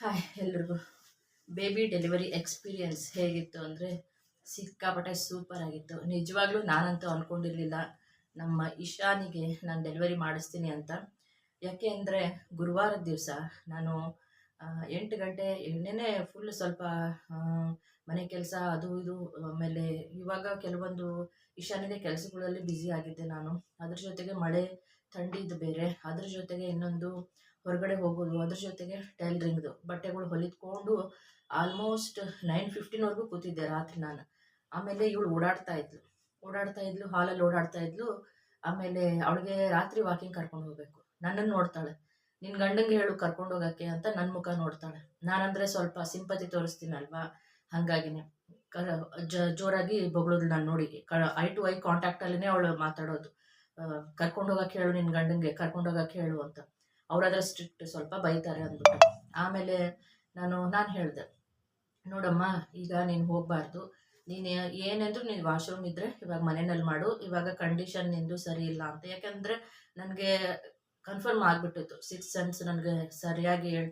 Hi ಎಲ್ರಿಗೂ. Baby delivery experience ಹೇಗಿತ್ತು ಅಂದರೆ ಸಿಕ್ಕಾಪಟ್ಟೆ ಸೂಪರ್ ಆಗಿತ್ತು. ನಿಜವಾಗ್ಲೂ ನಾನಂತೂ ಅಂದ್ಕೊಂಡಿರಲಿಲ್ಲ ನಮ್ಮ ಇಶಾನಿಗೆ ನಾನು ಡೆಲಿವರಿ ಮಾಡಿಸ್ತೀನಿ ಅಂತ. ಯಾಕೆ ಅಂದರೆ ಗುರುವಾರದ ದಿವಸ ನಾನು ಎಂಟು ಗಂಟೆ ಎಣ್ಣೆ ಫುಲ್ ಸ್ವಲ್ಪ ಮನೆ ಕೆಲಸ ಅದು ಇದು, ಆಮೇಲೆ ಇವಾಗ ಕೆಲವೊಂದು ಇಶಾನಿಗೆ ಕೆಲಸಗಳಲ್ಲಿ ಬ್ಯುಸಿ ಆಗಿದ್ದೆ ನಾನು. ಅದ್ರ ಜೊತೆಗೆ ಮಳೆ ಥಂಡಿದ್ದು ಬೇರೆ. ಅದ್ರ ಜೊತೆಗೆ ಇನ್ನೊಂದು ಹೊರಗಡೆ ಹೋಗೋದು, ಅದ್ರ ಜೊತೆಗೆ ಟೈಲರಿಂಗ್ದು. ಬಟ್ಟೆಗಳು ಹೊಲಿದ್ಕೊಂಡು ಆಲ್ಮೋಸ್ಟ್ ನೈನ್ ಫಿಫ್ಟೀನ್ವರೆಗೂ ಕೂತಿದ್ದೆ ರಾತ್ರಿ ನಾನು. ಆಮೇಲೆ ಇವಳು ಓಡಾಡ್ತಾ ಇದ್ಲು. ಓಡಾಡ್ತಾ ಇದ್ಲು ಹಾಲಲ್ಲಿ ಓಡಾಡ್ತಾ ಇದ್ಲು. ಆಮೇಲೆ ಅವಳಿಗೆ ರಾತ್ರಿ ವಾಕಿಂಗ್ ಕರ್ಕೊಂಡು ಹೋಗ್ಬೇಕು. ನನ್ನನ್ನು ನೋಡ್ತಾಳೆ. ನಿನ್ನ ಗಂಡಂಗೆ ಹೇಳು ಕರ್ಕೊಂಡು ಹೋಗೋಕ್ಕೆ ಅಂತ ನನ್ನ ಮುಖ ನೋಡ್ತಾಳೆ. ನಾನಂದರೆ ಸ್ವಲ್ಪ ಸಿಂಪತಿ ತೋರಿಸ್ತೀನಲ್ವಾ? ಹಾಗಾಗಿನೇ ಕ, ಜ, ಜೋರಾಗಿ ಬೊಗಳೋದು ನಾನು ನೋಡಿ ಕ ಐ ಟು ಐ ಕಾಂಟ್ಯಾಕ್ಟಲ್ಲೇ ಅವಳು ಮಾತಾಡೋದು. ಕರ್ಕೊಂಡು ಹೋಗಕ್ಕೆ ಹೇಳು ನಿನ್ನ ಗಂಡಂಗೆ, ಕರ್ಕೊಂಡು ಹೋಗಕ್ಕೆ ಹೇಳು ಅಂತ. ಅವರಾದ್ರೆ ಸ್ಟ್ರಿಕ್ಟ್ ಸ್ವಲ್ಪ ಬೈತಾರೆ ಅಂದ್ಬಿಟ್ಟು. ಆಮೇಲೆ ನಾನು ನಾನು ಹೇಳಿದೆ, ನೋಡಮ್ಮ, ಈಗ ನೀನು ಹೋಗಬಾರ್ದು. ನೀನು, ಏನೆಂದ್ರು ನೀನು ವಾಶ್ರೂಮ್ ಇದ್ದರೆ ಇವಾಗ ಮನೆಯಲ್ಲಿ ಮಾಡು. ಇವಾಗ ಕಂಡೀಷನ್ ನಿಂದು ಸರಿ ಇಲ್ಲ ಅಂತ. ಯಾಕೆಂದರೆ ನನಗೆ ಕನ್ಫರ್ಮ್ ಆಗಿಬಿಟ್ಟಿತ್ತು. ಸಿಕ್ಸ್ ಸೆನ್ಸ್ ನನಗೆ ಸರಿಯಾಗಿ ಹೇಳ್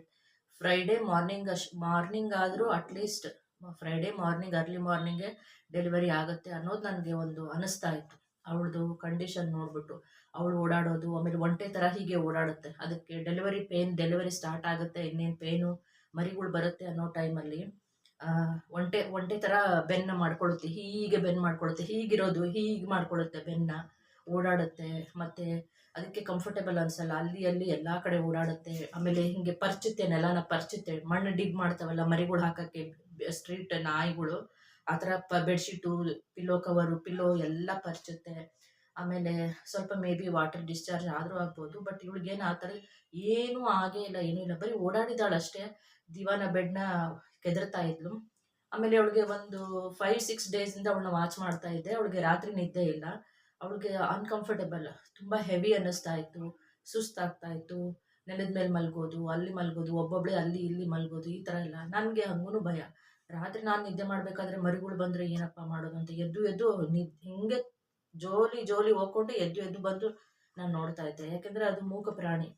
ಫ್ರೈಡೇ ಮಾರ್ನಿಂಗ್ ಅಷ್ಟು ಮಾರ್ನಿಂಗ್ ಆದರೂ at least Friday morning early ಮಾರ್ನಿಂಗೇ delivery ಆಗುತ್ತೆ ಅನ್ನೋದು ನನಗೆ ಒಂದು ಅನಿಸ್ತಾ ಇತ್ತು. ಅವಳದು ಕಂಡೀಷನ್ ನೋಡಿಬಿಟ್ಟು. ಅವಳು ಓಡಾಡೋದು, ಆಮೇಲೆ ಒಂಟೆ ಥರ ಹೀಗೆ ಓಡಾಡುತ್ತೆ. ಅದಕ್ಕೆ ಡೆಲಿವರಿ ಪೇನ್ ಡೆಲಿವರಿ ಸ್ಟಾರ್ಟ್ ಆಗುತ್ತೆ, ಇನ್ನೇನು ಪೇನು ಮರಿಗಳು ಬರುತ್ತೆ ಅನ್ನೋ ಟೈಮಲ್ಲಿ ಒಂಟೆ ಒಂಟೆ ಥರ ಬೆನ್ನ ಮಾಡ್ಕೊಳುತ್ತೆ. ಹೀಗೆ ಬೆನ್ನು ಮಾಡ್ಕೊಳುತ್ತೆ, ಹೀಗಿರೋದು, ಹೀಗೆ ಮಾಡ್ಕೊಳುತ್ತೆ ಬೆನ್ನ, ಓಡಾಡುತ್ತೆ. ಮತ್ತು ಅದಕ್ಕೆ ಕಂಫರ್ಟೇಬಲ್ ಅನಿಸಲ್ಲ. ಅಲ್ಲಿ ಅಲ್ಲಿ ಎಲ್ಲ ಕಡೆ ಓಡಾಡುತ್ತೆ. ಆಮೇಲೆ ಹಿಂಗೆ ಪರ್ಚುತ್ತೆ ನೆಲನ ಪರ್ಚುತ್ತೆ ಮಣ್ಣು ಡಿಗ್ ಮಾಡ್ತಾವಲ್ಲ, ಮರಿಗಳು ಹಾಕೋಕ್ಕೆ ಸ್ಟ್ರೀಟ್ ನಾಯಿಗಳು, ಆ ಥರ ಪ ಬೆಡ್ಶೀಟು ಪಿಲ್ಲೋ ಕವರು ಪಿಲ್ಲೋ ಎಲ್ಲ ಪರ್ಚುತ್ತೆ ಆಮೇಲೆ ಸ್ವಲ್ಪ ಮೇ ಬಿ ವಾಟರ್ ಡಿಸ್ಚಾರ್ಜ್ ಆದರೂ ಆಗ್ಬೋದು, ಬಟ್ ಇವಳಿಗೇನು ಆ ಥರ ಏನೂ ಆಗೇ ಇಲ್ಲ, ಏನೂ ಇಲ್ಲ. ಬರೀ ಓಡಾಡಿದಾಳಷ್ಟೇ ದಿವಾನ ಬೆಡ್ನ ಕೆದರ್ತಾ ಇದ್ಲು. ಆಮೇಲೆ ಅವಳಿಗೆ ಒಂದು ಫೈವ್ ಸಿಕ್ಸ್ ಡೇಸಿಂದ ಅವಳನ್ನ ವಾಚ್ ಮಾಡ್ತಾ ಇದ್ದೆ. ಅವಳಿಗೆ ರಾತ್ರಿ ನಿದ್ದೆ ಇಲ್ಲ. ಅವಳಿಗೆ ಅನ್ಕಂಫರ್ಟೇಬಲ್ ತುಂಬ ಹೆವಿ ಅನ್ನಿಸ್ತಾ ಇತ್ತು. ಸುಸ್ತಾಗ್ತಾ ಇತ್ತು. ನೆಲದ ಮೇಲೆ ಮಲ್ಗೋದು, ಅಲ್ಲಿ ಮಲ್ಗೋದು ಒಬ್ಬೊಬ್ಬಳೇ ಅಲ್ಲಿ ಇಲ್ಲಿ ಮಲ್ಗೋದು, ಈ ಥರ ಎಲ್ಲ. ನನಗೆ ಹಂಗೂ ಭಯ. ರಾತ್ರಿ ನಾನು ನಿದ್ದೆ ಮಾಡಬೇಕಾದ್ರೆ ಮರಿಗಳು ಬಂದರೆ ಏನಪ್ಪ ಮಾಡೋದು ಅಂತ ಎದ್ದು ಎದ್ದು ನಿದ್ ಹಿಂಗೆ ಜೋಲಿ ಜೋಲಿ ಹೋಗ್ಕೊಂಡು ಎದ್ದು ಎದ್ದು ಬಂದು ನಾನು ನೋಡ್ತಾ ಇದ್ದೆ. ಯಾಕೆಂದರೆ ಅದು ಮೂಕ ಪ್ರಾಣಿ.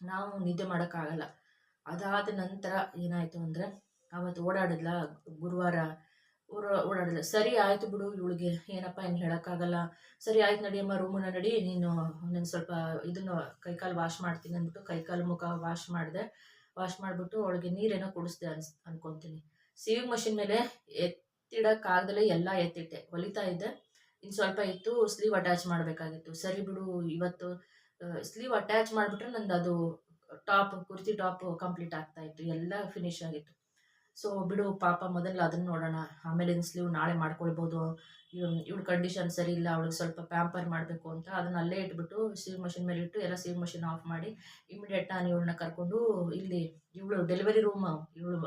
ನಾವು ನಿದ್ದೆ ಮಾಡೋಕ್ಕಾಗಲ್ಲ. ಅದಾದ ನಂತರ ಏನಾಯಿತು ಅಂದರೆ, ಅವತ್ತು ಓಡಾಡಿದ್ಲ ಗುರುವಾರ? ಓಡಾಡಿದ್ಲ. ಸರಿ ಆಯಿತು ಬಿಡು ಇವಳಿಗೆ. ಏನಪ್ಪ ಏನು ಹೇಳೋಕ್ಕಾಗಲ್ಲ. ಸರಿ ಆಯ್ತು ನಡಿಯಮ್ಮ ರೂಮನ್ನ ನಡಿ. ನೀನು ನಾನು ಸ್ವಲ್ಪ ಇದನ್ನು ಕೈಕಾಲು ವಾಶ್ ಮಾಡ್ತೀನಿ ಅಂದ್ಬಿಟ್ಟು ಕೈಕಾಲು ಮುಖ ವಾಶ್ ಮಾಡಿದೆ. ವಾಶ್ ಮಾಡಿಬಿಟ್ಟು ಅವಳಿಗೆ ನೀರೇನೋ ಕುಡಿಸ್ದೆ ಅನ್ಸ್, ಅನ್ಕೊತೀನಿ. ಸೀವಿಂಗ್ ಮಷಿನ್ ಮೇಲೆ ಎತ್ತಿಡೋಕ್ಕಾಗ್ದಲೇ ಎಲ್ಲ ಎತ್ತಿಟ್ಟೆ. ಹೊಲಿತಾ ಇದ್ದೆ. ಇನ್ನು ಸ್ವಲ್ಪ ಇತ್ತು ಸ್ಲೀವ್ ಅಟ್ಯಾಚ್ ಮಾಡಬೇಕಾಗಿತ್ತು. ಸರಿ ಬಿಡು, ಇವತ್ತು ಸ್ಲೀವ್ ಅಟ್ಯಾಚ್ ಮಾಡಿಬಿಟ್ರೆ ನಂದು ಅದು ಟಾಪ್, ಕುರ್ತಿ ಟಾಪ್ ಕಂಪ್ಲೀಟ್ ಆಗ್ತಾ ಇತ್ತು. ಎಲ್ಲ ಫಿನಿಶ್ ಆಗಿತ್ತು. ಸೊ ಬಿಡು, ಪಾಪ ಮೊದಲು ಅದನ್ನು ನೋಡೋಣ. ಆಮೇಲೆ ಸ್ಲೀವ್ ನಾಳೆ ಮಾಡ್ಕೊಳ್ಬೋದು. ಇವಳು ಕಂಡೀಷನ್ ಸರಿ ಇಲ್ಲ, ಅವಳಿಗೆ ಸ್ವಲ್ಪ ಪ್ಯಾಂಪರ್ ಮಾಡಬೇಕು ಅಂತ ಅದನ್ನ ಅಲ್ಲೇ ಇಟ್ಬಿಟ್ಟು ಸೀವ್ ಮಷಿನ್ ಮೇಲೆ ಇಟ್ಟು ಎಲ್ಲ ಸೀವ್ ಮಷಿನ್ ಆಫ್ ಮಾಡಿ ಇಮಿಡಿಯೇಟ್ ನಾನು ಇವಳನ್ನ ಕರ್ಕೊಂಡು ಇಲ್ಲಿ, ಇವಳು ಡೆಲಿವರಿ ರೂಮ್ ಇವಳು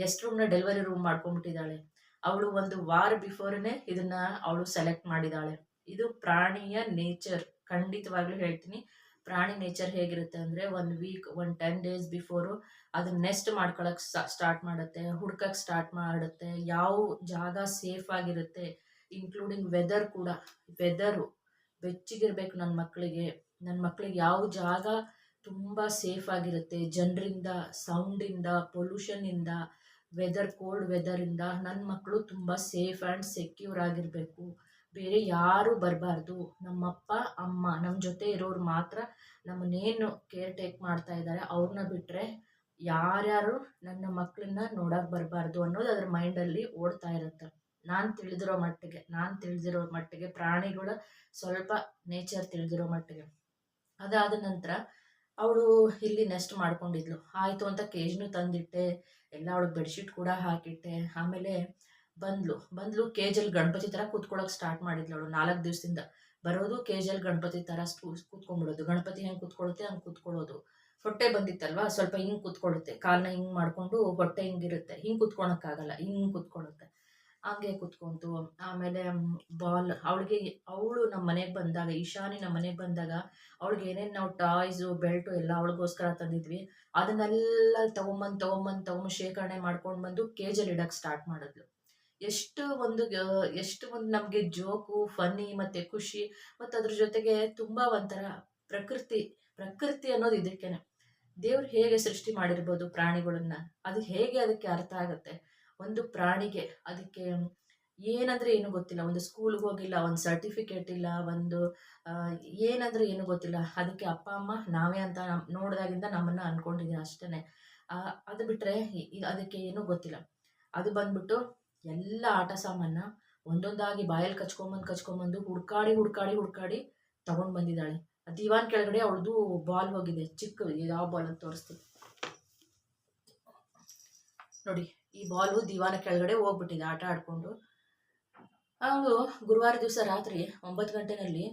ಗೆಸ್ಟ್ ರೂಮ್ನ ಡೆಲಿವರಿ ರೂಮ್ ಮಾಡ್ಕೊಂಡ್ಬಿಟ್ಟಿದ್ದಾಳೆ. ಅವಳು ಒಂದು ವಾರ ಬಿಫೋರ್ನೇ ಇದನ್ನ ಅವಳು ಸೆಲೆಕ್ಟ್ ಮಾಡಿದಾಳೆ. ಇದು ಪ್ರಾಣಿಯ ನೇಚರ್, ಖಂಡಿತವಾಗ್ಲೂ ಹೇಳ್ತೀನಿ. ಪ್ರಾಣಿ ನೇಚರ್ ಹೇಗಿರುತ್ತೆ ಅಂದರೆ one week one ten days before ಅದನ್ನ ನೆಸ್ಟ್ ಮಾಡ್ಕೊಳಕ್ಕೆ ಸ್ಟಾರ್ಟ್ ಮಾಡುತ್ತೆ ಹುಡ್ಕಕ್ಕೆ ಸ್ಟಾರ್ಟ್ ಮಾಡುತ್ತೆ, ಯಾವ ಜಾಗ ಸೇಫ್ ಆಗಿರುತ್ತೆ ಇನ್ಕ್ಲೂಡಿಂಗ್ ವೆದರ್ ಕೂಡ. ವೆದರು ಬೆಚ್ಚಿಗಿರ್ಬೇಕು ನನ್ನ ಮಕ್ಕಳಿಗೆ ನನ್ನ ಮಕ್ಕಳಿಗೆ ಯಾವ ಜಾಗ ತುಂಬ ಸೇಫ್ ಆಗಿರುತ್ತೆ, ಜನರಿಂದ ಸೌಂಡಿಂದ ಪೊಲ್ಯೂಷನ್ನಿಂದ ವೆದರ್ ಕೋಲ್ಡ್ ವೆದರಿಂದ ನನ್ನ ಮಕ್ಕಳು ತುಂಬ ಸೇಫ್ ಆ್ಯಂಡ್ ಸೆಕ್ಯೂರ್ ಆಗಿರಬೇಕು. ಬೇರೆ ಯಾರೂ ಬರಬಾರ್ದು. ನಮ್ಮಪ್ಪ, ಅಮ್ಮ ನಮ್ಮ ಜೊತೆ ಇರೋರು ಮಾತ್ರ ನಮ್ಮನ್ನೇನು ಕೇರ್ ಟೇಕ್ ಮಾಡ್ತಾ ಇದ್ದಾರೆ ಅವ್ರನ್ನ ಬಿಟ್ಟರೆ ಯಾರ್ಯಾರು ನನ್ನ ಮಕ್ಕಳನ್ನ ನೋಡೋಕೆ ಬರಬಾರ್ದು ಅನ್ನೋದು ಅದ್ರ ಮೈಂಡಲ್ಲಿ ಓಡ್ತಾ ಇರುತ್ತೆ. ನಾನು ತಿಳಿದಿರೋ ಮಟ್ಟಿಗೆ, ನಾನು ತಿಳಿದಿರೋ ಮಟ್ಟಿಗೆ, ಪ್ರಾಣಿಗಳ ಸ್ವಲ್ಪ ನೇಚರ್ ತಿಳಿದಿರೋ ಮಟ್ಟಿಗೆ. ಅದಾದ ನಂತರ ಅವಳು ಇಲ್ಲಿ ನೆಸ್ಟ್ ಮಾಡ್ಕೊಂಡಿದ್ಲು. ಆಯಿತು ಅಂತ ಕೇಜ್ನು ತಂದಿಟ್ಟೆ. ಎಲ್ಲ ಅವಳಿಗೆ ಬೆಡ್ಶೀಟ್ ಕೂಡ ಹಾಕಿಟ್ಟೆ. ಆಮೇಲೆ ಬಂದ್ಲು. ಬಂದ್ಲು ಕೇಜಲ್ಲಿ ಗಣಪತಿ ತರ ಕೂತ್ಕೊಳ್ಳೋಕೆ ಸ್ಟಾರ್ಟ್ ಮಾಡಿದ್ಲು ಅವಳು. ನಾಲ್ಕು ದಿವಸದಿಂದ ಬರೋದು ಕೇಜಲ್ಲಿ ಗಣಪತಿ ಥರ ಕೂತ್ಕೊಂಡ್ಬಿಡೋದು. ಗಣಪತಿ ಹೆಂಗ್ ಕೂತ್ಕೊಳ್ಳುತ್ತೆ, ಹಂಗ್ ಕೂತ್ಕೊಳ್ಳೋದು. ಹೊಟ್ಟೆ ಬಂದಿತ್ತಲ್ವಾ? ಸ್ವಲ್ಪ ಹಿಂಗ್ ಕೂತ್ಕೊಳ್ಳುತ್ತೆ. ಕಾಲನ್ನ ಹಿಂಗ್ ಮಾಡ್ಕೊಂಡು ಹೊಟ್ಟೆ ಹಿಂಗಿರುತ್ತೆ. ಹಿಂಗೆ ಕೂತ್ಕೊಳಕ್ಕಾಗಲ್ಲ. ಹಿಂಗ್ ಕೂತ್ಕೊಳ್ಳುತ್ತೆ. ಹಂಗೆ ಕೂತ್ಕೊಂತು. ಆಮೇಲೆ ಬಾಲ್ ಅವಳಿಗೆ ಅವಳು ನಮ್ಮ ಮನೆಗೆ ಬಂದಾಗ, ಈಶಾನಿ ನಮ್ಮ ಮನೆಗೆ ಬಂದಾಗ ಅವಳಿಗೆ ಏನೇನು ನಾವು ಟಾಯ್ಸು, ಬೆಲ್ಟು ಎಲ್ಲ ಅವಳಿಗೋಸ್ಕರ ತಂದಿದ್ವಿ. ಅದನ್ನೆಲ್ಲ ತೊಗೊಂಬಂದು ತೊಗೊಂಬಂದು ತೊಗೊಂಡು ಶೇಖರಣೆ ಮಾಡ್ಕೊಂಡು ಬಂದು ಕೇಜಲ್ಲಿ ಇಡಕ್ಕೆ ಸ್ಟಾರ್ಟ್ ಮಾಡಿದ್ಲು. ಎಷ್ಟು ಒಂದು ಎಷ್ಟು ಒಂದು ನಮಗೆ ಜೋಕು, ಫನ್ನಿ ಮತ್ತು ಖುಷಿ ಮತ್ತು ಅದ್ರ ಜೊತೆಗೆ ತುಂಬ ಒಂಥರ ಪ್ರಕೃತಿ ಪ್ರಕೃತಿ ಅನ್ನೋದು ಇದಕ್ಕೇನೆ. ದೇವ್ರು ಹೇಗೆ ಸೃಷ್ಟಿ ಮಾಡಿರ್ಬೋದು ಪ್ರಾಣಿಗಳನ್ನ, ಅದು ಹೇಗೆ ಅದಕ್ಕೆ ಅರ್ಥ ಆಗುತ್ತೆ? ಒಂದು ಪ್ರಾಣಿಗೆ ಅದಕ್ಕೆ ಏನಂದ್ರೆ ಏನು ಗೊತ್ತಿಲ್ಲ, ಒಂದು ಸ್ಕೂಲ್ಗೆ ಹೋಗಿಲ್ಲ, ಒಂದು ಸರ್ಟಿಫಿಕೇಟ್ ಇಲ್ಲ, ಒಂದು ಏನಂದ್ರೆ ಏನು ಗೊತ್ತಿಲ್ಲ. ಅದಕ್ಕೆ ಅಪ್ಪ, ಅಮ್ಮ, ನಾವೇ ಅಂತ ನೋಡಿದಾಗಿಂದ ನಮ್ಮನ್ನ ಅನ್ಕೊಂಡಿದೆ ಅಷ್ಟೇ ಅದು ಬಿಟ್ಟರೆ ಅದಕ್ಕೆ ಏನೂ ಗೊತ್ತಿಲ್ಲ. ಅದು ಬಂದ್ಬಿಟ್ಟು ಎಲ್ಲ ಆಟ ಸಾಮಾನ ಒಂದೊಂದಾಗಿ ಬಾಯಲ್ಲಿ ಕಚ್ಕೊಂಬಂದು ಕಚ್ಕೊಂಬಂದು ಹುಡ್ಕಾಡಿ ಹುಡ್ಕಾಡಿ ಹುಡ್ಕಾಡಿ ತಗೊಂಡು ಬಂದಿದ್ದಾಳೆ. ದಿವಾನ್ ಕೆಳಗಡೆ ಅವಳದು ಬಾಲ್ ಹೋಗಿದೆ, ಚಿಕ್ಕ ಯಾವ ಬಾಲ್ ಅಂತ ತೋರಿಸ್ತೀನಿ. ನೋಡಿ. ಈ ಬಾಲು ದಿವಾನ ಕೆಳಗಡೆ ಹೋಗ್ಬಿಟ್ಟಿದೆ, ಆಟ ಆಡ್ಕೊಂಡು. ಅವಳು ಗುರುವಾರ ದಿವಸ ರಾತ್ರಿ ಒಂಬತ್ತು ಗಂಟೆನಲ್ಲಿ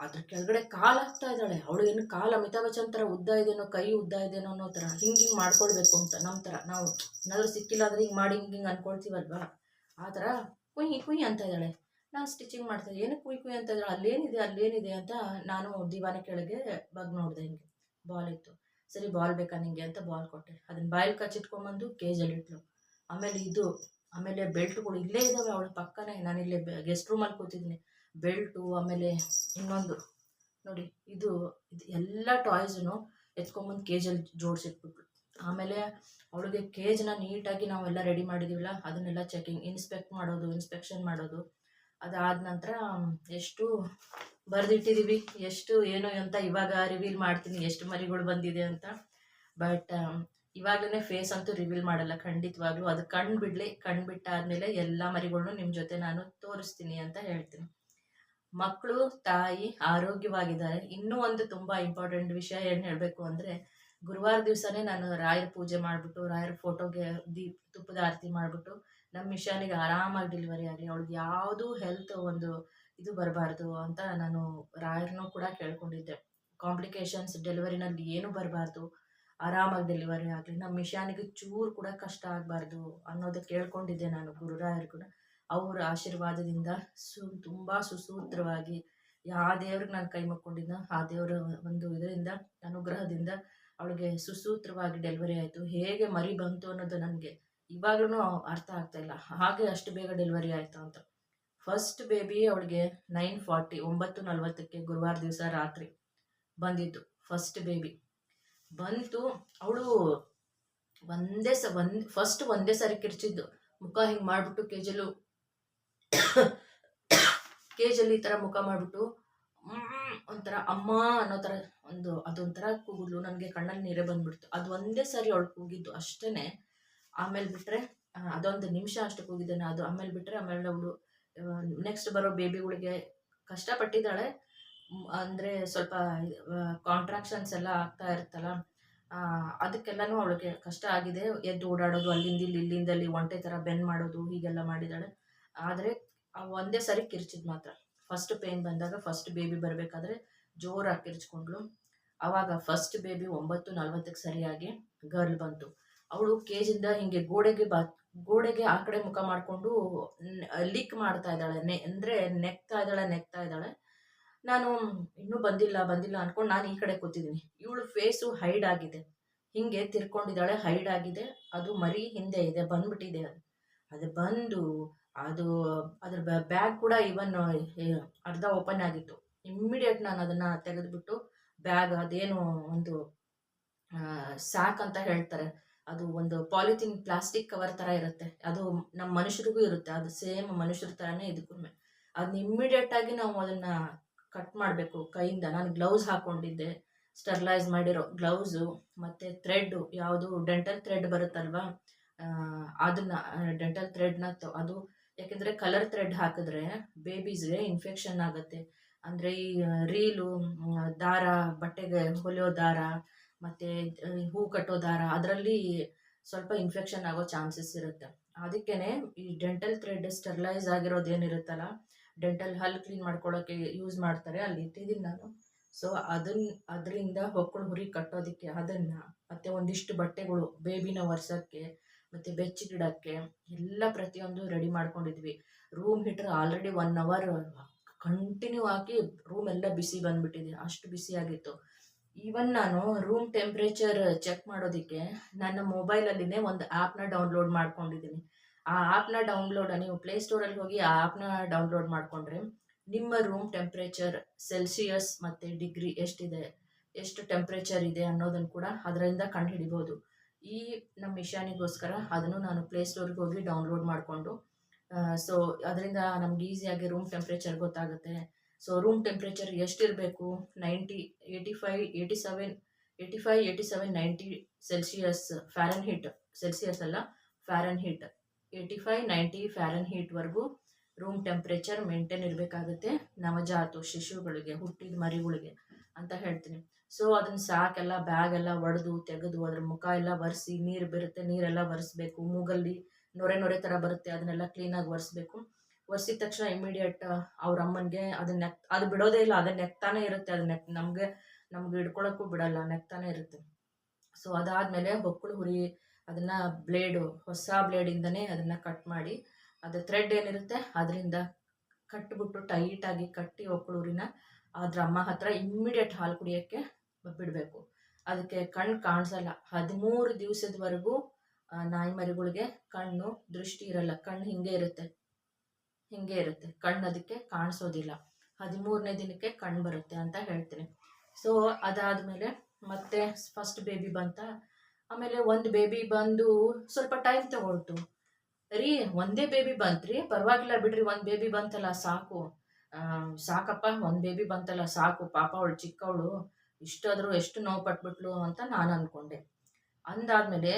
ಅದ್ರ ಕೆಳಗಡೆ ಕಾಲು ಹಾಕ್ತಾ ಇದ್ದಾಳೆ. ಅವಳು ಏನು ಕಾಲು ಬಚ್ಚನ್ ಥರ ಉದ್ದ ಇದೇನೋ, ಕೈ ಉದ್ದ ಇದೇನೋ ಅನ್ನೋ ಥರ, ಹಿಂಗೆ ಹಿಂಗೆ ಮಾಡ್ಕೊಳ್ಬೇಕು ಅಂತ ನಮ್ಮ ಥರ. ನಾವು ಏನಾದರೂ ಸಿಕ್ಕಿಲ್ಲ ಅಂದರೆ ಹಿಂಗೆ ಮಾಡಿ, ಹಿಂಗೆ ಹಿಂಗೆ ಅನ್ಕೊಳ್ತೀವಲ್ವಾ? ಆ ಥರ ಕುಯ್ ಕುಯ್ ಅಂತ ಇದ್ದಾಳೆ. ನಾನು ಸ್ಟಿಚಿಂಗ್ ಮಾಡ್ತಾಯಿದ್ದೆ ಏನು ಕುಯ್ ಕುಯ್ ಅಂತ ಇದ್ದಾಳೆ? ಅಲ್ಲೇನಿದೆ ಅಲ್ಲೇನಿದೆ ಅಂತ ನಾನು ದಿವಾನ ಕೆಳಗೆ ಬಗ್ ನೋಡಿದೆ ಹಿಂಗೆ. ಬಾಲ್ ಇತ್ತು. ಸರಿ, ಬಾಲ್ ಬೇಕಾ ನಿಂಗೆ ಅಂತ ಬಾಲ್ ಕೊಟ್ಟೆ. ಅದನ್ನ ಬಾಯಲ್ಲಿ ಕಚ್ಚಿಟ್ಕೊಂಬಂದು ಕೇಜಲ್ಲಿ ಇಟ್ಲು. ಆಮೇಲೆ ಇದು, ಆಮೇಲೆ ಬೆಲ್ಟ್ಗಳು ಇಲ್ಲೇ ಇದ್ದಾವೆ ಅವಳ ಪಕ್ಕನೇ. ನಾನಿಲ್ಲೇ ಗೆಸ್ಟ್ ರೂಮಲ್ಲಿ ಕೂತಿದ್ದೀನಿ. ಬೆಲ್ಟು, ಆಮೇಲೆ ಇನ್ನೊಂದು. ನೋಡಿ, ಇದು ಇದು ಎಲ್ಲ ಟಾಯ್ಸನ್ನು ಎತ್ಕೊಂಬಂದು ಕೇಜಲ್ಲಿ ಜೋಡಿಸಿಟ್ಬಿಟ್ರು ಆಮೇಲೆ ಅವಳಿಗೆ ಕೇಜ್ನ ನೀಟಾಗಿ ನಾವೆಲ್ಲ ರೆಡಿ ಮಾಡಿದ್ದೀವಲ್ಲ ಅದನ್ನೆಲ್ಲ ಚೆಕಿಂಗ್ ಇನ್ಸ್ಪೆಕ್ಟ್ ಮಾಡೋದು ಇನ್ಸ್ಪೆಕ್ಷನ್ ಮಾಡೋದು. ಅದಾದ ನಂತರ ಎಷ್ಟು ಬರೆದಿಟ್ಟಿದ್ದೀವಿ ಎಷ್ಟು, ಏನು ಅಂತ ಇವಾಗ ರಿವೀಲ್ ಮಾಡ್ತೀನಿ, ಎಷ್ಟು ಮರಿಗಳು ಬಂದಿದೆ ಅಂತ. ಬಟ್ ಇವಾಗಲೇ ಫೇಸ್ ಅಂತೂ ರಿವೀಲ್ ಮಾಡಲ್ಲ. ಖಂಡಿತವಾಗ್ಲೂ ಅದು ಕಣ್ಣು ಬಿಡಲಿ ಕಣ್ಣು ಬಿಟ್ಟಾದ್ಮೇಲೆ ಎಲ್ಲ ಮರಿಗಳನ್ನು ನಿಮ್ಮ ಜೊತೆ ನಾನು ತೋರಿಸ್ತೀನಿ ಅಂತ ಹೇಳ್ತೀನಿ. ಮಕ್ಕಳು ತಾಯಿ ಆರೋಗ್ಯವಾಗಿದ್ದಾರೆ. ಇನ್ನೂ ಒಂದು ತುಂಬ ಇಂಪಾರ್ಟೆಂಟ್ ವಿಷಯ ಏನು ಹೇಳಬೇಕು ಅಂದರೆ, ಗುರುವಾರ ದಿವಸನೇ ನಾನು ರಾಯರ ಪೂಜೆ ಮಾಡಿಬಿಟ್ಟು, ರಾಯರ ಫೋಟೋಗೆ ದೀಪ ತುಪ್ಪದ ಆರತಿ ಮಾಡಿಬಿಟ್ಟು ನಮ್ಮ ಮಿಷಾನಿಗೆ ಆರಾಮಾಗಿ ಡೆಲಿವರಿ ಆಗಲಿ, ಅವ್ಳಿಗೆ ಯಾವುದೂ ಹೆಲ್ತ್ ಒಂದು ಇದು ಬರಬಾರ್ದು ಅಂತ ನಾನು ರಾಯರನ್ನೂ ಕೂಡ ಕೇಳ್ಕೊಂಡಿದ್ದೆ. ಕಾಂಪ್ಲಿಕೇಶನ್ಸ್ ಡೆಲಿವರಿನಲ್ಲಿ ಏನೂ ಬರಬಾರ್ದು? ಆರಾಮಾಗಿ ಡೆಲಿವರಿ ಆಗಲಿ ನಮ್ಮ ಮಿಷನಿಗೆ ಚೂರು ಕೂಡ ಕಷ್ಟ ಆಗಬಾರ್ದು ಅನ್ನೋದು ಕೇಳ್ಕೊಂಡಿದ್ದೆ ನಾನು ಗುರುರಾಯರು ಕೂಡ. ಅವರ ಆಶೀರ್ವಾದದಿಂದ ಸು, ತುಂಬ ಸುಸೂತ್ರವಾಗಿ ಯಾವ ದೇವ್ರಿಗೆ ನಾನು ಕೈ ಮುಕ್ಕೊಂಡಿದ್ದ ಆ ದೇವರ ಒಂದು ಇದರಿಂದ, ಅನುಗ್ರಹದಿಂದ ಅವಳಿಗೆ ಸುಸೂತ್ರವಾಗಿ ಡೆಲಿವರಿ ಆಯಿತು. ಹೇಗೆ ಮರಿ ಬಂತು ಅನ್ನೋದು ನನಗೆ ಇವಾಗಲೂ ಅರ್ಥ ಆಗ್ತಾ ಇಲ್ಲ. ಹಾಗೆ ಅಷ್ಟು ಬೇಗ ಡೆಲಿವರಿ ಆಯಿತು ಅಂತ. ಫಸ್ಟ್ ಬೇಬಿ ಅವಳಿಗೆ ನೈನ್ ಫಾರ್ಟಿ ಒಂಬತ್ತು ನಲ್ವತ್ತಕ್ಕೆ ಗುರುವಾರ ದಿವಸ ರಾತ್ರಿ ಬಂದಿತ್ತು ಫಸ್ಟ್ ಬೇಬಿ ಬಂತು. ಅವಳು ಒಂದೇ ಸ, ಒಂದು ಫಸ್ಟ್ ಒಂದೇ ಸಾರಿ ಕಿರ್ಚಿದ್ದು. ಮುಖ ಹಿಂಗೆ ಮಾಡಿಬಿಟ್ಟು ಕೇಜಲು ಕೇಜಲ್ಲಿ ಈ ಥರ ಮುಖ ಮಾಡಿಬಿಟ್ಟು ಒಂಥರ ಅಮ್ಮ ಅನ್ನೋ ಥರ ಒಂದು, ಅದೊಂಥರ ಕೂಗಿದ್ಲು ನನಗೆ ಕಣ್ಣಲ್ಲಿ ನೀರೇ ಬಂದ್ಬಿಡ್ತು. ಅದು ಒಂದೇ ಸಾರಿ ಅವಳು ಕೂಗಿದ್ದು ಅಷ್ಟೇ ಆಮೇಲೆ ಬಿಟ್ಟರೆ ಅದೊಂದು ನಿಮಿಷ ಅಷ್ಟು ಕೂಗಿದ್ದೇನೆ. ಅದು ಆಮೇಲೆ ಬಿಟ್ಟರೆ ಆಮೇಲೆ ಅವಳು ನೆಕ್ಸ್ಟ್ ಬರೋ ಬೇಬಿಗಳಿಗೆ ಕಷ್ಟಪಟ್ಟಿದ್ದಾಳೆ. ಅಂದರೆ ಸ್ವಲ್ಪ ಕಾಂಟ್ರಾಕ್ಷನ್ಸ್ ಎಲ್ಲ ಆಗ್ತಾ ಇರುತ್ತಲ್ಲ ಅದಕ್ಕೆಲ್ಲನೂ ಅವಳಿಗೆ ಕಷ್ಟ ಆಗಿದೆ. ಎದ್ದು ಓಡಾಡೋದು, ಅಲ್ಲಿಂದ ಇಲ್ಲಿ, ಇಲ್ಲಿಂದ ಅಲ್ಲಿ, ಒಂಟೆ ಥರ ಬೆನ್ ಮಾಡೋದು, ಹೀಗೆಲ್ಲ ಮಾಡಿದ್ದಾಳೆ. ಆದರೆ ಒಂದೇ ಸರಿ ಕಿರ್ಚಿದ್ ಮಾತ್ರ. ಫಸ್ಟ್ ಪೇನ್ ಬಂದಾಗ ಫಸ್ಟ್ ಬೇಬಿ ಬರಬೇಕಾದ್ರೆ ಜೋರಾಗಿ ಕಿರ್ಚ್ಕೊಂಡ್ಳು. ಆವಾಗ ಫಸ್ಟ್ ಬೇಬಿ ಒಂಬತ್ತು ನಲ್ವತ್ತಕ್ಕೆ ಸರಿಯಾಗಿ ಗರ್ಲ್ ಬಂತು. ಅವಳು ಕೇಜಿಂದ ಹಿಂಗೆ ಗೋಡೆಗೆ ಬಾ, ಗೋಡೆಗೆ ಆ ಕಡೆ ಮುಖ ಮಾಡಿಕೊಂಡು ಲಿಕ್ ಮಾಡ್ತಾ ಇದ್ದಾಳೆ. ನೆ, ಅಂದರೆ ನೆಕ್ತಾ ಇದ್ದಾಳೆ ನೆಕ್ತಾ ಇದ್ದಾಳೆ. ನಾನು, ಇನ್ನೂ ಬಂದಿಲ್ಲ ಬಂದಿಲ್ಲ ಅನ್ಕೊಂಡು ನಾನು ಈ ಕಡೆ ಕೂತಿದ್ದೀನಿ ಇವಳು ಫೇಸು ಹೈಡ್ ಆಗಿದೆ. ಹಿಂಗೆ ತಿರ್ಕೊಂಡಿದ್ದಾಳೆ ಹೈಡ್ ಆಗಿದೆ. ಅದು ಮರಿ ಹಿಂದೆ ಇದೆ, ಬಂದ್ಬಿಟ್ಟಿದೆ ಅದು. ಬಂದು, ಅದು, ಅದ್ರ ಬ್ಯಾಗ್ ಕೂಡ ಇವನ್ ಅರ್ಧ ಓಪನ್ ಆಗಿತ್ತು. ಇಮ್ಮಿಡಿಯೇಟ್ ನಾನು ಅದನ್ನು ತೆಗೆದುಬಿಟ್ಟು ಬ್ಯಾಗ್ ಅದೇನು ಒಂದು ಸ್ಯಾಕ್ ಅಂತ ಹೇಳ್ತಾರೆ. ಅದು ಒಂದು ಪಾಲಿಥಿನ್ ಪ್ಲಾಸ್ಟಿಕ್ ಕವರ್ ಥರ ಇರುತ್ತೆ. ಅದು ನಮ್ಮ ಮನುಷ್ಯರಿಗೂ ಇರುತ್ತೆ. ಅದು ಸೇಮ್ ಮನುಷ್ಯರ ಥರನೇ ಇದಕ್ಕೂ ಅದನ್ನ ಇಮ್ಮಿಡಿಯೇಟ್ ಆಗಿ ನಾವು ಅದನ್ನು ಕಟ್ ಮಾಡಬೇಕು ಕೈಯಿಂದ. ನಾನು ಗ್ಲೌಸ್ ಹಾಕ್ಕೊಂಡಿದ್ದೆ ಸ್ಟರ್ಲೈಸ್ ಮಾಡಿರೋ ಗ್ಲೌಸು ಮತ್ತು ಥ್ರೆಡ್ಡು ಯಾವುದು ಡೆಂಟಲ್ ಥ್ರೆಡ್ ಬರುತ್ತಲ್ವಾ? ಅದನ್ನು ಡೆಂಟಲ್ ಥ್ರೆಡ್ನ ಅದು ಯಾಕೆಂದರೆ ಕಲರ್ ಥ್ರೆಡ್ ಹಾಕಿದ್ರೆ ಬೇಬೀಸ್ಗೆ ಇನ್ಫೆಕ್ಷನ್ ಆಗುತ್ತೆ. ಅಂದರೆ ಈ ರೀಲು ದಾರ, ಬಟ್ಟೆಗೆ ಹೊಲಿಯೋ ದಾರ, ಮತ್ತು ಹೂ ಕಟ್ಟೋ ದಾರ, ಅದರಲ್ಲಿ ಸ್ವಲ್ಪ ಇನ್ಫೆಕ್ಷನ್ ಆಗೋ ಚಾನ್ಸಸ್ ಇರುತ್ತೆ. ಅದಕ್ಕೇ ಈ ಡೆಂಟಲ್ ಥ್ರೆಡ್ ಸ್ಟರ್ಲೈಸ್ ಆಗಿರೋದು ಏನಿರುತ್ತಲ್ಲ ಡೆಂಟಲ್ ಹಲ್ ಕ್ಲೀನ್ ಮಾಡ್ಕೊಳ್ಳೋಕೆ ಯೂಸ್ ಮಾಡ್ತಾರೆ, ಅಲ್ಲಿ ಇಟ್ಟಿದ್ದೀನಿ ನಾನು. ಸೊ ಅದನ್ನ ಅದರಿಂದ ಹೊಕ್ಕಳು ಹುರಿ ಕಟ್ಟೋದಕ್ಕೆ ಅದನ್ನು, ಮತ್ತು ಒಂದಿಷ್ಟು ಬಟ್ಟೆಗಳು ಬೇಬಿನ ಒರೆಸೋಕ್ಕೆ, ಮತ್ತು ಬೆಚ್ಚಗಿಡಕ್ಕೆ ಎಲ್ಲ ಪ್ರತಿಯೊಂದು ರೆಡಿ ಮಾಡ್ಕೊಂಡಿದ್ವಿ. Room heater already one hour continue ಆಗಿ ರೂಮ್ ಎಲ್ಲ ಬಿಸಿ ಬಂದುಬಿಟ್ಟಿದೆ, ಅಷ್ಟು ಬಿಸಿಯಾಗಿತ್ತು ಈವನ್ ನಾನು ರೂಮ್ ಟೆಂಪ್ರೇಚರ್ ಚೆಕ್ ಮಾಡೋದಕ್ಕೆ, ನನ್ನ ಮೊಬೈಲಲ್ಲಿನೇ ಒಂದು ಆ್ಯಪ್ನ ಡೌನ್ಲೋಡ್ ಮಾಡ್ಕೊಂಡಿದ್ದೀನಿ. ಆ ಆ್ಯಪ್ನ ಡೌನ್ಲೋಡ್ ನೀವು ಪ್ಲೇಸ್ಟೋರಲ್ಲಿ ಹೋಗಿ ಆ ಆ್ಯಪ್ನ ಡೌನ್ಲೋಡ್ ಮಾಡಿಕೊಂಡ್ರೆ ನಿಮ್ಮ ರೂಮ್ ಟೆಂಪ್ರೇಚರ್ ಸೆಲ್ಸಿಯಸ್ ಮತ್ತು ಡಿಗ್ರಿ ಎಷ್ಟಿದೆ, ಎಷ್ಟು ಟೆಂಪ್ರೇಚರ್ ಇದೆ ಅನ್ನೋದನ್ನು ಕೂಡ ಅದರಿಂದ ಕಂಡುಹಿಡಿಬೋದು. ಈ ನಮ್ಮ ಇಶಾನಿಗೋಸ್ಕರ ಅದನ್ನು ನಾನು ಪ್ಲೇಸ್ಟೋರ್ಗೆ ಹೋಗಿ ಡೌನ್ಲೋಡ್ ಮಾಡಿಕೊಂಡು ಸೊ ಅದರಿಂದ ನಮ್ಗೆ ಈಸಿಯಾಗಿ ರೂಮ್ ಟೆಂಪ್ರೇಚರ್ ಗೊತ್ತಾಗುತ್ತೆ. ಸೊ ರೂಮ್ ಟೆಂಪ್ರೇಚರ್ ಎಷ್ಟಿರಬೇಕು? Ninety, eighty five, eighty seven, eighty five, eighty seven, ninety Celsius Fahrenheit Celsius ಅಲ್ಲ ಫ್ಯಾರನ್ ಹೀಟ್ ಏಯ್ಟಿ ಫೈವ್ ನೈಂಟಿ ಫ್ಯಾರನ್ ಹೀಟ್ವರೆಗೂ ರೂಮ್ ಟೆಂಪ್ರೇಚರ್ ಮೇಂಟೈನ್ ಇರಬೇಕಾಗುತ್ತೆ ನವಜಾತು ಶಿಶುಗಳಿಗೆ, ಹುಟ್ಟಿದ ಮರಿಗಳಿಗೆ ಅಂತ ಹೇಳ್ತೀನಿ. ಸೊ ಅದನ್ನ ಸಾಕೆಲ್ಲ ಬ್ಯಾಗ್ ಎಲ್ಲ ಒಡೆದು, ತೆಗೆದು, ಅದ್ರ ಮುಖ ಎಲ್ಲ ಒರೆಸಿ, ನೀರು ಬರುತ್ತೆ, ನೀರೆಲ್ಲ ಒರೆಸ್ಬೇಕು, ಮೂಗಲ್ಲಿ ನೊರೆ ನೊರೆ ಥರ ಬರುತ್ತೆ, ಅದನ್ನೆಲ್ಲ ಕ್ಲೀನಾಗಿ ಒರೆಸ್ಬೇಕು. ಒರೆಸಿದ ತಕ್ಷಣ ಇಮಿಡಿಯೇಟ್ ಅವ್ರ ಅಮ್ಮನಿಗೆ ಅದನ್ನ ನೆಕ್, ಅದು ಬಿಡೋದೇ ಇಲ್ಲ ಅದನ್ನ ನೆಕ್ತಾನೆ ಇರುತ್ತೆ ಅದನ್ನ ನೆಕ್, ನಮಗೆ, ನಮ್ಗೆ ಹಿಡ್ಕೊಳಕ್ಕೂ ಬಿಡಲ್ಲ, ನೆಕ್ತಾನೆ ಇರುತ್ತೆ. ಸೊ ಅದಾದಮೇಲೆ ಹೊಕ್ಕಳು ಹುರಿ ಅದನ್ನು ಬ್ಲೇಡು ಹೊಸ ಬ್ಲೇಡಿಂದನೇ ಅದನ್ನು ಕಟ್ ಮಾಡಿ, ಅದು ಥ್ರೆಡ್ ಏನಿರುತ್ತೆ ಅದರಿಂದ ಕಟ್ಟಿಬಿಟ್ಟು ಟೈಟಾಗಿ ಕಟ್ಟಿ ಒಕ್ಕಳೂರಿನ ಅದ್ರ ಅಮ್ಮ ಹತ್ರ ಇಮ್ಮಿಡಿಯೇಟ್ ಹಾಲು ಕುಡಿಯೋಕ್ಕೆ ಬಿಡಬೇಕು. ಅದಕ್ಕೆ ಕಣ್ಣು ಕಾಣಿಸಲ್ಲ. ಹದಿಮೂರು ದಿವಸದವರೆಗೂ ನಾಯಿ ಮರಿಗಳಿಗೆ ಕಣ್ಣು ದೃಷ್ಟಿ ಇರಲ್ಲ. ಕಣ್ಣು ಹಿಂಗೆ ಇರುತ್ತೆ. ಹಿಂಗೆ ಇರುತ್ತೆ. ಕಣ್ಣು ಅದಕ್ಕೆ ಕಾಣಿಸೋದಿಲ್ಲ. ಹದಿಮೂರನೇ ದಿನಕ್ಕೆ ಕಣ್ಣು ಬರುತ್ತೆ ಅಂತ ಹೇಳ್ತೀನಿ. ಸೊ ಅದಾದಮೇಲೆ ಮತ್ತೆ ಫಸ್ಟ್ ಬೇಬಿ ಬಂತ. ಆಮೇಲೆ ಒಂದು ಬೇಬಿ ಬಂದು ಸ್ವಲ್ಪ ಟೈಮ್ ತಗೊಳ್ತು. ರೀ, ಒಂದೇ ಬೇಬಿ ಬಂತ್ರಿ? ಪರವಾಗಿಲ್ಲ ಬಿಡ್ರಿ, ಒಂದು ಬೇಬಿ ಬಂತಲ್ಲ ಸಾಕು. ಸಾಕಪ್ಪ, ಒಂದು ಬೇಬಿ ಬಂತಲ್ಲ ಸಾಕು. ಪಾಪ ಅವಳು ಚಿಕ್ಕವಳು. ಇಷ್ಟಾದರೂ ಎಷ್ಟು ನೋವು ಪಟ್ಬಿಟ್ಲು ಅಂತ ನಾನು ಅಂದ್ಕೊಂಡೆ ಅಂದಾದ್ಮೇಲೆ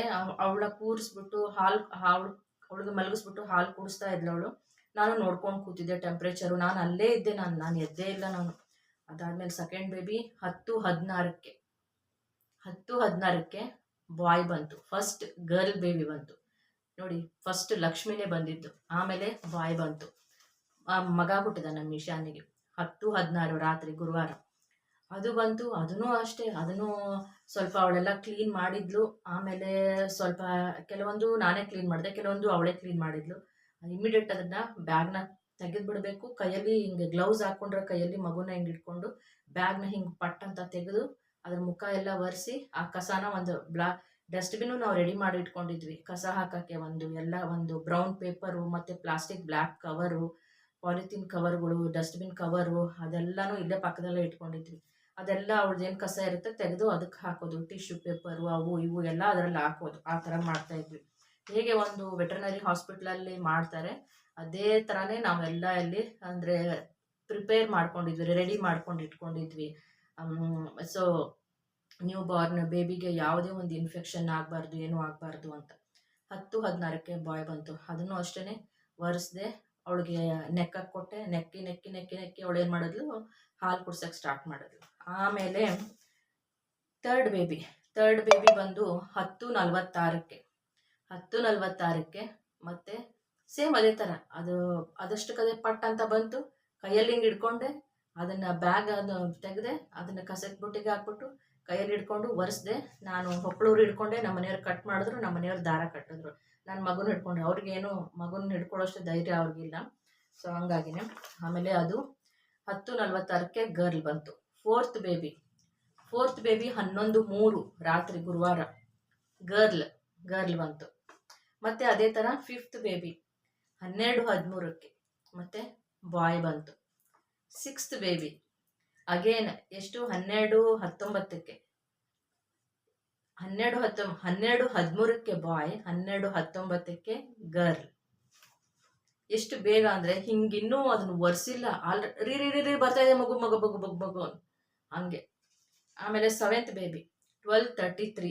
ಅವಳ ಕೂರಿಸ್ಬಿಟ್ಟು ಹಾಲು ಅವಳು ಅವಳಿಗೆ ಮಲಗಿಸ್ಬಿಟ್ಟು ಹಾಲು ಕುಡಿಸ್ತಾ ಅವಳು. ನಾನು ನೋಡ್ಕೊಂಡು ಕೂತಿದ್ದೆ ಟೆಂಪ್ರೇಚರು ನಾನು ಅಲ್ಲೇ ಇದ್ದೆ, ನಾನು ನಾನು ಎದ್ದೇ ಇಲ್ಲ ನಾನು. ಅದಾದಮೇಲೆ ಸೆಕೆಂಡ್ ಬೇಬಿ ಹತ್ತು ಹದಿನಾರಕ್ಕೆ. ಹತ್ತು ಹದಿನಾರಕ್ಕೆ ಬಾಯ್ ಬಂತು ಫಸ್ಟ್ ಗರ್ಲ್ ಬೇಬಿ ಬಂತು. ನೋಡಿ ಫಸ್ಟ್ ಲಕ್ಷ್ಮಿನೇ ಬಂದಿದ್ದು, ಆಮೇಲೆ ಬಾಯ್ ಬಂತು. ಮಗ ಹುಟ್ಟಿದ ನಮ್ಮ ಇಶಾನಿಗೆ ಹತ್ತು ಹದಿನಾರು ರಾತ್ರಿ ಗುರುವಾರ. ಅದು ಬಂತು, ಅದನ್ನು ಅಷ್ಟೇ, ಅದನ್ನು ಸ್ವಲ್ಪ ಅವಳೆಲ್ಲ ಕ್ಲೀನ್ ಮಾಡಿದ್ಲು, ಆಮೇಲೆ ಸ್ವಲ್ಪ ಕೆಲವೊಂದು ನಾನೇ ಕ್ಲೀನ್ ಮಾಡಿದೆ, ಕೆಲವೊಂದು ಅವಳೇ ಕ್ಲೀನ್ ಮಾಡಿದ್ಲು. ಇಮಿಡಿಯೇಟ್ ಅದನ್ನು ಬ್ಯಾಗ್ನ ತೆಗೆದು ಬಿಡಬೇಕು, ಕೈಯಲ್ಲಿ ಹಿಂಗೆ ಗ್ಲೌಸ್ ಹಾಕೊಂಡ್ರೆ ಕೈಯಲ್ಲಿ ಮಗುನ ಹಿಂಗೆ ಇಟ್ಕೊಂಡು ಬ್ಯಾಗ್ನ ಹಿಂಗೆ ಪಟ್ ಅಂತ ತೆಗೆದು ಅದ್ರ ಮುಖ ಎಲ್ಲ ಒರೆಸಿ ಆ ಕಸನ ಒಂದು ಬ್ಲಾ, ಡಸ್ಟ್ಬಿನ್ನು ನಾವು ರೆಡಿ ಮಾಡಿ ಇಟ್ಕೊಂಡಿದ್ವಿ. ಕಸ ಹಾಕೋಕ್ಕೆ ಒಂದು, ಎಲ್ಲ ಒಂದು ಬ್ರೌನ್ ಪೇಪರು ಮತ್ತು ಪ್ಲಾಸ್ಟಿಕ್ ಬ್ಲ್ಯಾಕ್ ಕವರು, ಪಾಲಿಥೀನ್ ಕವರ್ಗಳು, ಡಸ್ಟ್ಬಿನ್ ಕವರು ಅದೆಲ್ಲಾನು ಇಲ್ಲೇ ಪಕ್ಕದಲ್ಲೇ ಇಟ್ಕೊಂಡಿದ್ವಿ. ಅದೆಲ್ಲ ಅವ್ಳದ್ದು ಏನು ಕಸ ಇರುತ್ತೆ ತೆಗೆದು ಅದಕ್ಕೆ ಹಾಕೋದು. ಟಿಶ್ಯೂ ಪೇಪರು, ಅವು ಇವು ಎಲ್ಲ ಅದರಲ್ಲಿ ಹಾಕೋದು. ಆ ಥರ ಮಾಡ್ತಾ ಇದ್ವಿ. ಹೇಗೆ ಒಂದು ವೆಟರ್ನರಿ ಹಾಸ್ಪಿಟ್ಲಲ್ಲಿ ಮಾಡ್ತಾರೆ, ಅದೇ ಥರನೇ ನಾವೆಲ್ಲ ಇಲ್ಲಿ ಅಂದರೆ ಪ್ರಿಪೇರ್ ಮಾಡ್ಕೊಂಡಿದ್ವಿ ರೆಡಿ ಮಾಡ್ಕೊಂಡು ಇಟ್ಕೊಂಡಿದ್ವಿ. ಸೊ ನ್ಯೂ ಬಾರ್ನ್ ಬೇಬಿಗೆ ಯಾವುದೇ ಒಂದು ಇನ್ಫೆಕ್ಷನ್ ಆಗಬಾರ್ದು, ಏನೂ ಆಗಬಾರ್ದು ಅಂತ. ಹತ್ತು, ಹದಿನಾರಕ್ಕೆ ಬಾಯ್ ಬಂತು. ಅದನ್ನು ಅಷ್ಟೇ ಒರೆಸ್ದೆ, ಅವಳಿಗೆ ನೆಕ್ಕಕ್ಕೆ ಕೊಟ್ಟೆ. ನೆಕ್ಕಿ ನೆಕ್ಕಿ ನೆಕ್ಕಿ ನೆಕ್ಕಿ ಅವಳು ಏನು ಮಾಡಿದ್ಲು? ಹಾಲು ಕುಡ್ಸೋಕ್ಕೆ ಸ್ಟಾರ್ಟ್ ಮಾಡಿದ್ಲು. ಆಮೇಲೆ ತರ್ಡ್ ಬೇಬಿ ತರ್ಡ್ ಬೇಬಿ ಬಂದು ಹತ್ತು ನಲ್ವತ್ತಾರಕ್ಕೆ. ಹತ್ತು ನಲ್ವತ್ತಾರಕ್ಕೆ ಮತ್ತೆ ಸೇಮ್ ಅದೇ ಥರ ಅದು, ಅದಷ್ಟಕ್ಕದೇ ಪಟ್ ಅಂತ ಬಂತು. ಕೈಯಲ್ಲಿ ಹಿಂಗೆ ಹಿಡ್ಕೊಂಡೆ. ಅದನ್ನು ಬ್ಯಾಗ್ ಅದು ತೆಗೆದೆ, ಅದನ್ನು ಕಸದ ಬುಟ್ಟಿಗೆ ಹಾಕ್ಬಿಟ್ಟು ಕೈಯಲ್ಲಿ ಹಿಡ್ಕೊಂಡು ಒರೆಸ್ದೆ, ನಾನು ಹೊಕ್ಕಳೂರು ಹಿಡ್ಕೊಂಡೆ, ನಮ್ಮ ಮನೆಯವ್ರು ಕಟ್ ಮಾಡಿದ್ರು, ನಮ್ಮ ಮನೆಯವ್ರು ದಾರ ಕಟ್ಟಿದ್ರು. ನನ್ನ ಮಗುನ ಹಿಡ್ಕೊಂಡೆ. ಅವ್ರಿಗೇನು ಮಗುನ ಹಿಡ್ಕೊಳ್ಳೋಷ್ಟು ಧೈರ್ಯ ಅವ್ರಿಗಿಲ್ಲ. ಸೊ ಹಂಗಾಗಿನೇ. ಆಮೇಲೆ ಅದು ಹತ್ತು ನಲ್ವತ್ತಾರಕ್ಕೆ ಗರ್ಲ್ ಬಂತು. ಫೋರ್ತ್ ಬೇಬಿ ಫೋರ್ತ್ ಬೇಬಿ ಹನ್ನೊಂದು ಮೂರು ರಾತ್ರಿ ಗುರುವಾರ. ಗರ್ಲ್ ಗರ್ಲ್ ಬಂತು. ಮತ್ತು ಅದೇ ಥರ ಫಿಫ್ತ್ ಬೇಬಿ ಹನ್ನೆರಡು ಹದಿಮೂರಕ್ಕೆ. ಮತ್ತು ಬಾಯ್ ಬಂತು. ಸಿಕ್ಸ್ತ್ ಬೇಬಿ ಅಗೇನ್ ಎಷ್ಟು? ಹನ್ನೆರಡು, ಹತ್ತೊಂಬತ್ತಕ್ಕೆ. ಹನ್ನೆರಡು, ಹತ್ತೊ, ಹನ್ನೆರಡು, ಹದಿಮೂರಕ್ಕೆ ಬಾಯ್ ಹನ್ನೆರಡು, ಹತ್ತೊಂಬತ್ತಕ್ಕೆ ಗರ್ಲ್ ಎಷ್ಟು ಬೇಗ ಅಂದರೆ ಹಿಂಗಿನ್ನೂ ಅದನ್ನು ಒರೆಸಿಲ್ಲ. ಆಲ್, ರೀ ರೀ ರೀ ಬರ್ತಾ ಇದೆ ಮಗು ಮಗು ಮಗು ಮಗು ಮಗು. ಹಂಗೆ. ಆಮೇಲೆ seventh baby twelve thirty three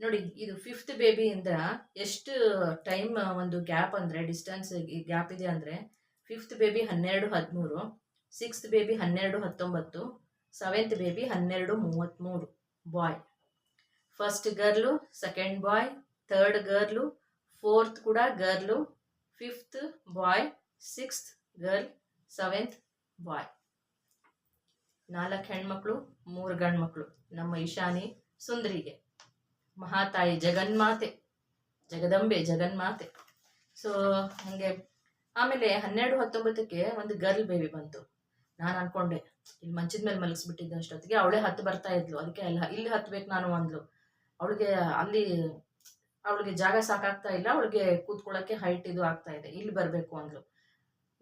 ನೋಡಿ, ಇದು ಫಿಫ್ತ್ ಬೇಬಿಯಿಂದ ಎಷ್ಟು ಟೈಮ್ ಒಂದು ಗ್ಯಾಪ್ ಅಂದರೆ ಡಿಸ್ಟೆನ್ಸ್ ಗ್ಯಾಪ್ ಇದೆ ಅಂದರೆ ಫಿಫ್ತ್ ಬೇಬಿ ಹನ್ನೆರಡು, ಹದಿಮೂರು. ಸಿಕ್ಸ್ತ್ ಬೇಬಿ ಹನ್ನೆರಡು ಹತ್ತೊಂಬತ್ತು. ಸೆವೆಂತ್ ಬೇಬಿ ಹನ್ನೆರಡು ಮೂವತ್ತ್ಮೂರು boy first girl second boy third girl fourth ಕೂಡ girl fifth boy sixth girl seventh boy ನಾಲ್ಕು ಹೆಣ್ಮಕ್ಳು, ಮೂರು ಗಂಡ್ಮಕ್ಳು. ನಮ್ಮ ಈಶಾನಿ ಸುಂದರಿಗೆ. ಮಹಾತಾಯಿ ಜಗನ್ಮಾತೆ. ಜಗದಂಬೆ ಜಗನ್ಮಾತೆ. ಸೊ ಹಾಗೆ. ಆಮೇಲೆ ಹನ್ನೆರಡು ಹತ್ತೊಂಬತ್ತಕ್ಕೆ ಒಂದು ಗರ್ಲ್ ಬೇಬಿ ಬಂತು. ನಾನು ಅನ್ಕೊಂಡೆ, ಇಲ್ಲಿ ಮಂಚದ ಮೇಲೆ ಮಲಗಿಸ್ಬಿಟ್ಟಿದ್ದೆ ಅಷ್ಟೊತ್ತಿಗೆ, ಅವಳೇ ಹತ್ತು ಬರ್ತಾ ಇದ್ಲು. ಅದಕ್ಕೆ ಅಲ್ಲ ಇಲ್ಲಿ ಹತ್ಬೇಕು ನಾನು, ಅಂದ್ಲು. ಅವಳಿಗೆ, ಅಲ್ಲಿ ಅವಳಿಗೆ ಜಾಗ ಸಾಕಾಗ್ತಾ ಇಲ್ಲ, ಅವಳಿಗೆ ಕೂತ್ಕೊಳ್ಳೋಕ್ಕೆ ಹೈಟ್ ಇದು ಆಗ್ತಾ ಇದೆ. ಇಲ್ಲಿ ಬರಬೇಕು, ಅಂದ್ಲು.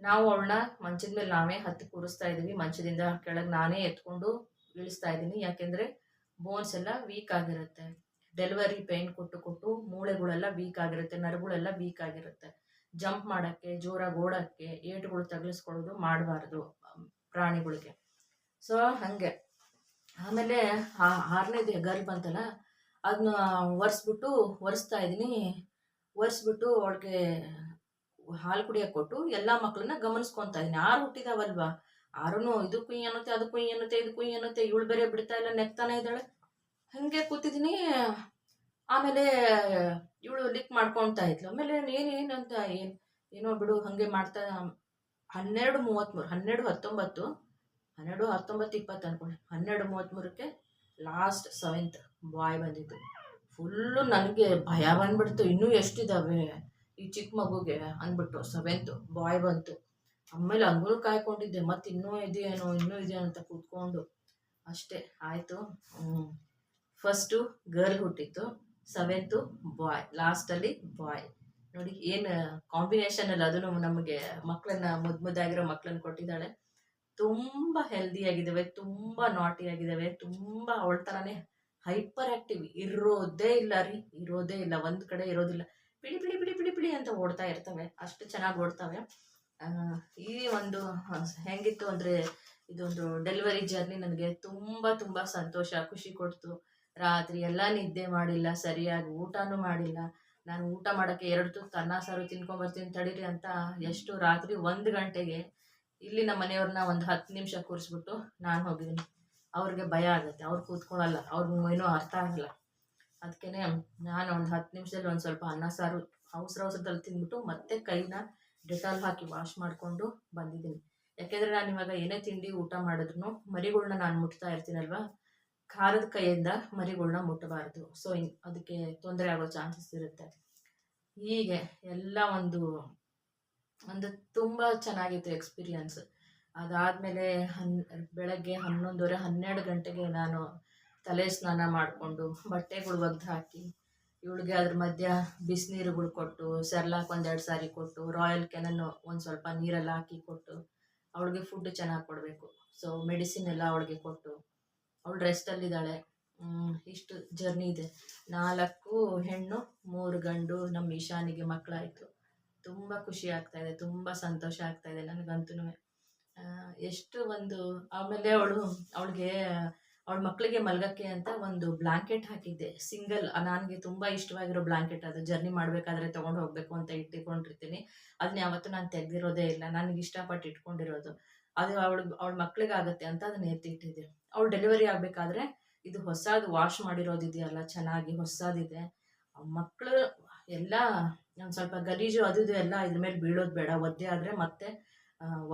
ನಾವು ಅವಳನ್ನ ಮಂಚದ ಮೇಲೆ ನಾವೇ ಹತ್ತಿ ಕೂರಿಸ್ತಾ ಇದ್ದೀವಿ ಮಂಚದಿಂದ ಕೆಳಗೆ ನಾನೇ ಎತ್ಕೊಂಡು ಇಳಿಸ್ತಾ ಇದ್ದೀನಿ ಯಾಕೆಂದರೆ ಬೋನ್ಸ್ ಎಲ್ಲ ವೀಕ್ ಆಗಿರುತ್ತೆ. ಡೆಲಿವರಿ ಪೇನ್ ಕೊಟ್ಟು ಕೊಟ್ಟು ಮೂಳೆಗಳೆಲ್ಲ ವೀಕ್ ಆಗಿರುತ್ತೆ, ನರಗಳೆಲ್ಲ ವೀಕ್ ಆಗಿರುತ್ತೆ. ಜಂಪ್ ಮಾಡೋಕ್ಕೆ, ಜೋರಾಗಿ ಓಡೋಕ್ಕೆ ಏಟುಗಳು ತಗಲಿಸ್ಕೊಳ್ಳೋದು ಮಾಡಬಾರ್ದು. ಪ್ರಾಣಿಗಳಿಗೆ. ಸೊ ಹಾಗೆ. ಆಮೇಲೆ ಆರನೇದು ಗರ್ಲ್ ಬಂತಲ್ಲ ಅದನ್ನ ಒರೆಸ್ಬಿಟ್ಟು ಒರೆಸ್ತಾ ಇದ್ದೀನಿ ಒರೆಸ್ಬಿಟ್ಟು ಅವಳಿಗೆ ಹಾಲು ಕುಡಿಯೋಕೆ ಕೊಟ್ಟು ಎಲ್ಲ ಮಕ್ಕಳನ್ನ ಗಮನಿಸ್ಕೊತಾ ಇದ್ದೀನಿ ಆರು ಹುಟ್ಟಿದಾವಲ್ವಾ? ಆರೂ ಇದು ಕುಯ್ ಅನ್ನತ್ತೆ, ಅದು ಕುಯ್ ಅನ್ನತ್ತೆ, ಇದು ಇವಳು ಬೇರೆ ಬಿಡ್ತಾ ಇಲ್ಲ, ನೆಕ್ತಾನೆ ಇದ್ದಾಳೆ. ಹಾಗೆ ಕೂತಿದ್ದೀನಿ ಆಮೇಲೆ ಇವಳು ಲಿಕ್ ಮಾಡ್ಕೊತಾ ಇದ್ಲು. ಆಮೇಲೆ ಏನೇನು ಅಂತ ಏನು, ಏನೋ ಬಿಡು, ಹಾಗೆ ಮಾಡ್ತಾ ಹನ್ನೆರಡು ಮೂವತ್ತ್ಮೂರು ಹನ್ನೆರಡು ಹತ್ತೊಂಬತ್ತು ಹನ್ನೆರಡು ಹತ್ತೊಂಬತ್ತು ಇಪ್ಪತ್ತು ಅನ್ಕೊಂಡೆ. ಹನ್ನೆರಡು ಮೂವತ್ತ್ಮೂರಕ್ಕೆ ಲಾಸ್ಟ್ ಸೆವೆಂತ್ ಬಾಯ್ ಬಂದಿದ್ದು. ಫುಲ್ಲು ನನಗೆ ಭಯ ಬಂದ್ಬಿಡ್ತು. ಇನ್ನೂ ಎಷ್ಟಿದ್ದಾವೆ ಈ ಚಿಕ್ಕ ಮಗುಗೆ ಅಂದ್ಬಿಟ್ಟು ಸೆವೆಂತು ಬಾಯ್ ಬಂತು. ಆಮೇಲೆ ಹಂಗೂ ಕಾಯ್ಕೊಂಡಿದ್ದೆ, ಮತ್ತು ಇನ್ನೂ ಇದೆಯೇನೋ, ಇನ್ನೂ ಇದೆಯೋ ಅಂತ ಕೂತ್ಕೊಂಡು. ಅಷ್ಟೇ, ಆಯಿತು. ಫಸ್ಟು ಗರ್ಲ್ ಹುಟ್ಟಿತ್ತು ಸೆವೆಂತು ಬಾಯ್ ಲಾಸ್ಟಲ್ಲಿ ಬಾಯ್ ನೋಡಿ, ಏನು ಕಾಂಬಿನೇಷನ್ ಅಲ್ಲಿ ಅದನ್ನು ನಮಗೆ ಮಕ್ಕಳನ್ನ ಮುದ್ದು ಮುದ್ದಾಗಿರೋ ಮಕ್ಕಳನ್ನ ಕೊಟ್ಟಿದ್ದಾಳೆ. ತುಂಬಾ ಹೆಲ್ದಿ ಆಗಿದ್ದಾವೆ, ತುಂಬಾ ನಾಟಿ ಆಗಿದ್ದಾವೆ, ತುಂಬಾ ಅವಳ ತರಾನೇ ಹೈಪರ್ ಆಕ್ಟಿವ್ ಇರೋದೇ ಇಲ್ಲ ರೀ, ಇರೋದೇ ಇಲ್ಲ, ಒಂದ್ ಕಡೆ ಇರೋದಿಲ್ಲ. ಬಿಡಿ ಬಿಡಿ ಬಿಡಿ ಬಿಡಿ ಬಿಳಿ ಅಂತ ಓಡ್ತಾ ಇರ್ತವೆ, ಅಷ್ಟು ಚೆನ್ನಾಗಿ ಓಡ್ತವೆ. ಈ ಒಂದು ಹೆಂಗಿತ್ತು ಅಂದ್ರೆ, ಇದೊಂದು ಡೆಲಿವರಿ ಜರ್ನಿ ನನಗೆ ತುಂಬಾ ತುಂಬಾ ಸಂತೋಷ, ಖುಷಿ ಕೊಡ್ತು. ರಾತ್ರಿ ಎಲ್ಲ ನಿದ್ದೆ ಮಾಡಿಲ್ಲ, ಸರಿಯಾಗಿ ಊಟನೂ ಮಾಡಿಲ್ಲ. ನಾನು ಊಟ ಮಾಡೋಕ್ಕೆ ಎರಡು ತುತ್ತು ಅನ್ನ, ಸಾರು ತಿನ್ಕೊಂಬರ್ತೀನಿ ತಡೀರಿ ಅಂತ ಎಷ್ಟು ರಾತ್ರಿ ಒಂದು ಗಂಟೆಗೆ ಇಲ್ಲಿ ನಮ್ಮ ಮನೆಯವ್ರನ್ನ ಒಂದು ಹತ್ತು ನಿಮಿಷ ಕೂರಿಸ್ಬಿಟ್ಟು ನಾನು ಹೋಗಿದ್ದೀನಿ. ಅವ್ರಿಗೆ ಭಯ ಆಗುತ್ತೆ, ಅವ್ರು ಕೂತ್ಕೊಳ್ಳಲ್ಲ ಅವ್ರಿಗೆ ಏನೂ ಅರ್ಥ ಆಗಲ್ಲ ಅದಕ್ಕೆ ನಾನು ಒಂದು ಹತ್ತು ನಿಮಿಷದಲ್ಲಿ ಒಂದು ಸ್ವಲ್ಪ ಅನ್ನ, ಸಾರು ಅವಸರ ಅವಸರದಲ್ಲಿ ತಿಂದ್ಬಿಟ್ಟು ಮತ್ತೆ ಕೈನ ಡೆಟಾಲ್ ಹಾಕಿ ವಾಶ್ ಮಾಡಿಕೊಂಡು ಬಂದಿದ್ದೀನಿ. ಯಾಕೆಂದರೆ ನಾನು ಇವಾಗ ಏನೇ ತಿಂಡಿ ಊಟ ಮಾಡಿದ್ರು ಮರಿಗಳ್ನ ನಾನು ಮುಟ್ತಾ ಇರ್ತೀನಲ್ವ? ಖಾರದ ಕೈಯಿಂದ ಮರಿಗಳ್ನ ಮುಟ್ಟಬಾರ್ದು. ಸೊ ಅದಕ್ಕೆ ತೊಂದರೆ ಆಗೋ ಚಾನ್ಸಸ್ ಇರುತ್ತೆ. ಹೀಗೆ ಎಲ್ಲ ಒಂದು ಒಂದು ತುಂಬ ಚೆನ್ನಾಗಿತ್ತು ಎಕ್ಸ್ಪೀರಿಯನ್ಸ್ ಅದಾದಮೇಲೆ ಹನ್, ಬೆಳಗ್ಗೆ ಹನ್ನೊಂದುವರೆ, ಹನ್ನೆರಡು ಗಂಟೆಗೆ ನಾನು ತಲೆ ಸ್ನಾನ ಮಾಡಿಕೊಂಡು ಬಟ್ಟೆಗಳು ಒಗ್ದು ಹಾಕಿ, ಇವಳಿಗೆ ಅದ್ರ ಮಧ್ಯ ಬಿಸಿನೀರುಗಳು ಕೊಟ್ಟು, ಸೆರ್ಲಾಕ್ ಒಂದೆರಡು ಸಾರಿ ಕೊಟ್ಟು, ರಾಯಲ್ ಕೆನನ್ನು ಒಂದು ಸ್ವಲ್ಪ ನೀರೆಲ್ಲ ಹಾಕಿ ಕೊಟ್ಟು, ಅವಳಿಗೆ ಫುಡ್ ಚೆನ್ನಾಗಿ ಕೊಡಬೇಕು. ಸೊ ಮೆಡಿಸಿನ್ ಎಲ್ಲ ಅವಳಿಗೆ ಕೊಟ್ಟು ಅವಳು ರೆಸ್ಟಲ್ಲಿದ್ದಾಳೆ ಇಷ್ಟು ಜರ್ನಿ ಇದೆ. ನಾಲ್ಕು ಹೆಣ್ಣು, ಮೂರು ಗಂಡು, ನಮ್ಮ ಈಶಾನಿಗೆ ಮಕ್ಕಳಾಯಿತು. ತುಂಬ ಖುಷಿ ಆಗ್ತಾ ಇದೆ, ತುಂಬ ಸಂತೋಷ ಆಗ್ತಾ ಇದೆ ನನಗಂತೂ. ಎಷ್ಟು ಒಂದು, ಆಮೇಲೆ ಅವಳು, ಅವಳಿಗೆ, ಅವಳ ಮಕ್ಕಳಿಗೆ ಮಲಗಕ್ಕೆ ಅಂತ ಒಂದು ಬ್ಲಾಂಕೆಟ್ ಹಾಕಿದ್ದೆ. ಸಿಂಗಲ್ ನನಗೆ ತುಂಬ ಇಷ್ಟವಾಗಿರೋ ಬ್ಲಾಂಕೆಟ್ ಅದು. ಜರ್ನಿ ಮಾಡಬೇಕಾದ್ರೆ ತೊಗೊಂಡು ಹೋಗಬೇಕು ಅಂತ ಇಟ್ಟುಕೊಂಡಿರ್ತೀನಿ. ಅದನ್ನ ಯಾವತ್ತೂ ನಾನು ತೆಗೆದಿರೋದೇ ಇಲ್ಲ. ನನಗೆ ಇಷ್ಟಪಟ್ಟು ಇಟ್ಕೊಂಡಿರೋದು. ಅದು ಅವಳು, ಅವಳ ಮಕ್ಳಿಗೆ ಆಗುತ್ತೆ ಅಂತ ಅದನ್ನ ಎತ್ತಿಟ್ಟಿದ್ದೆ. ಅವಳು ಡೆಲಿವರಿ ಆಗಬೇಕಾದ್ರೆ ಇದು ಹೊಸದು ವಾಶ್ ಮಾಡಿರೋದಿದೆಯಲ್ಲ ಚೆನ್ನಾಗಿ ಹೊಸದಿದೆ ಮಕ್ಕಳು ಎಲ್ಲ ಒಂದು ಸ್ವಲ್ಪ ಗಲೀಜು ಅದು ಇದು ಎಲ್ಲ ಇದ್ರ ಮೇಲೆ ಬೀಳೋದು ಬೇಡ. ಒದ್ದೆ ಆದರೆ ಮತ್ತೆ